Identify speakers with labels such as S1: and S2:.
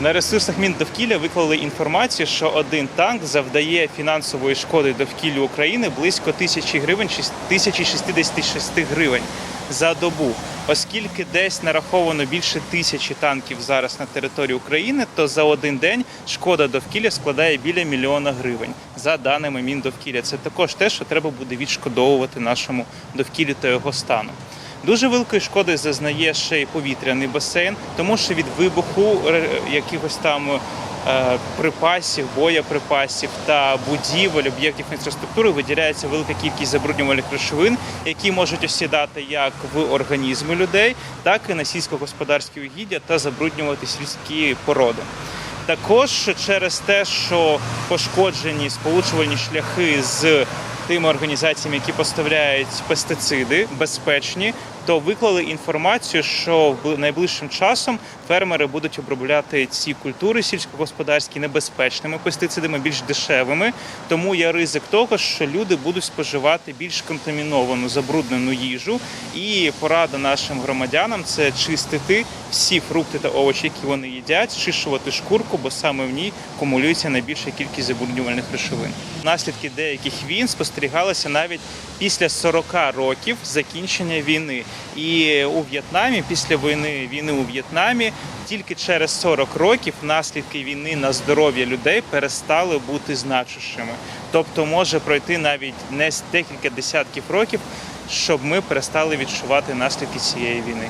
S1: На ресурсах Міндовкілля виклали інформацію, що один танк завдає фінансової шкоди довкіллю України близько тисячі гривень, шість- 1066 гривень за добу. Оскільки десь нараховано більше тисячі танків зараз на території України, то за один день шкода довкілля складає біля мільйона гривень за даними Міндовкілля. Це також те, що треба буде відшкодовувати нашому довкіллю та його стану. Дуже великої шкоди зазнає ще й повітряний басейн, тому що від вибуху якихось там е, припасів, боєприпасів та будівель, об'єктів інфраструктури виділяється велика кількість забруднювальних речовин, які можуть осідати як в організми людей, так і на сільськогосподарські угіддя та забруднювати сільські породи. Також через те, що пошкоджені сполучувальні шляхи з тими організаціями, які поставляють пестициди, безпечні, то виклали інформацію, що найближчим часом фермери будуть обробляти ці культури сільськогосподарські небезпечними пестицидами, більш дешевими. Тому є ризик того, що люди будуть споживати більш контаміновану забруднену їжу. І порада нашим громадянам це чистити всі фрукти та овочі, які вони їдять, чищувати шкурку, бо саме в ній кумулюється найбільша кількість забруднювальних речовин. Наслідки деяких війн спостерігалися навіть після 40 років закінчення війни. І у В'єтнамі, після війни війни у В'єтнамі, тільки через 40 років наслідки війни на здоров'я людей перестали бути значущими. Тобто може пройти навіть не декілька десятків років, щоб ми перестали відчувати наслідки цієї війни.